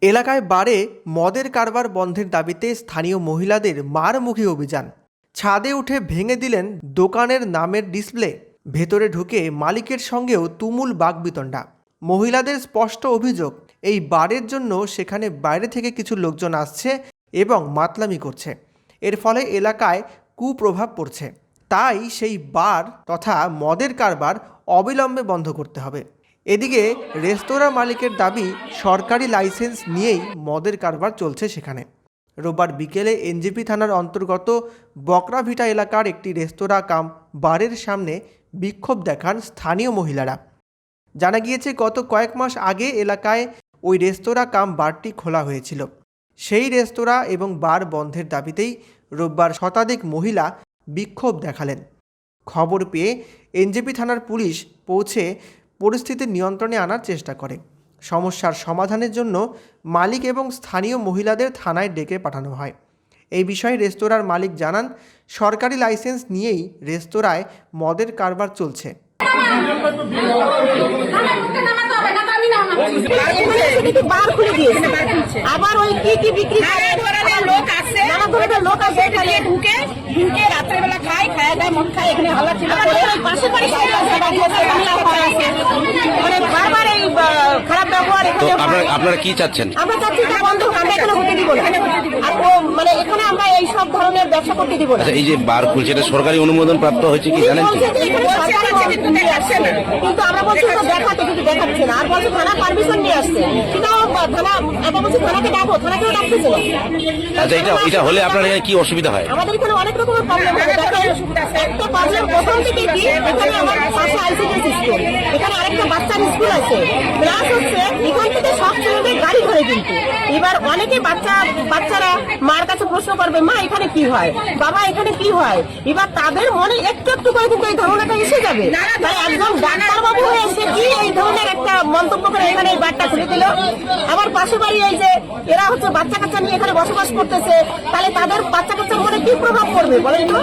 এলাকায় বারে মদের কারবার বন্ধের দাবিতে স্থানীয় মহিলাদের মারমুখী অভিযান। ছাদে উঠে ভেঙে দিলেন দোকানের নামের ডিসপ্লে। ভেতরে ঢুকে মালিকের সঙ্গেও তুমুল বাগবিতণ্ডা। মহিলাদের স্পষ্ট অভিযোগ, এই বারের জন্য সেখানে বাইরে থেকে কিছু লোকজন আসছে এবং মাতলামি করছে। এর ফলে এলাকায় কুপ্রভাব পড়ছে। তাই সেই বার তথা মদের কারবার অবিলম্বে বন্ধ করতে হবে। এদিকে রেস্তোরাঁ মালিকের দাবি, সরকারি লাইসেন্স নিয়েই মদের কারবার চলছে সেখানে। রোববার বিকেলে এনজেপি থানার অন্তর্গত বকরাভিটা এলাকার একটি রেস্তোরাঁ কাম বারের সামনে বিক্ষোভ দেখান স্থানীয় মহিলারা। জানা গিয়েছে, গত কয়েক মাস আগে এলাকায় ওই রেস্তোরাঁ কাম বারটি খোলা হয়েছিল। সেই রেস্তোরাঁ এবং বার বন্ধের দাবিতেই রোববার শতাধিক মহিলা বিক্ষোভ দেখালেন। খবর পেয়ে এনজেপি থানার পুলিশ পৌঁছে পরিস্থিতি নিয়ন্ত্রণে আনার চেষ্টা করে। সমস্যার সমাধানের জন্য মালিক এবং স্থানীয় মহিলাদের থানায় ডেকে পাঠানো হয়। এই বিষয়ে রেস্তোরাঁর মালিক জানান সরকারি লাইসেন্স নিয়েই রেস্তোরাঁয় মদের কারবার চলছে। আবার ওই কি কি বিক্রি লোক আসে লোক আসে ঢুকে ঢুকে রাত্রেবেলা খায় খায় দায় মদ খায় এখানে হাল্লা ছিল। পাশে বাড়ি সবাই আছে, বাড়ি আছে, বাংলা ঘর আছে। মানে বারবার এই আহ, খারাপ ব্যবহার তো আপনারা আপনারা কি চাচ্ছেন? আমরা চাচ্ছি এটা বন্ধ হোক, আমরা এখানে হতে দিব না। আর ও মানে এখানে আমরা সব ধরনের ব্যবসা করতে দিব না। আচ্ছা এই যে বার খুলছে এটা সরকারি অনুমোদন প্রাপ্ত হয়েছে কি জানেন কিন্তু আমরা বলছি তো দেখাতে কিন্তু দেখাচ্ছে না। আর বলছে থানা পারমিশন নিয়ে আসছে। কিন্তু থানা আমরা বলছি থানাকে ডাকো থানাকেও ডাকতেছে। না আচ্ছা এটা এটা হলে আপনার কি অসুবিধা হয়? আমাদের এখানে অনেক রকমের প্রবলেম দেখেন একটা প্রবলেম প্রথম থেকে কি এখানে আমার পাশে স্কুল। এখানে আরেকটা বাচ্চার স্কুল আছে। প্লাস হচ্ছে এখান থেকে সব ছেলেদের গাড়ি ধরে কিন্তু। এবার অনেকে বাচ্চা বাচ্চারা মার কাছে প্রশ্ন করবে মা এখানে কি হয়? বাবা এখানে কি হয়? এবার তাদের মনে একটু একটু করে কিন্তু এই ধারণাটা এসে যাবে। তাই একদম ডাক্তারবাবু হয়ে এসে কি এই ধরনের একটা মন্তব্য করে এখানে এই বারটা খুলে দিল? আমার পাশে বাড়ি এই যে এরা হচ্ছে বাচ্চা কাচ্চা নিয়ে এখানে বসবাস করতেছে তাহলে তাদের বাচ্চা কাচ্চার মনে কি প্রভাব পড়বে বলেন তো?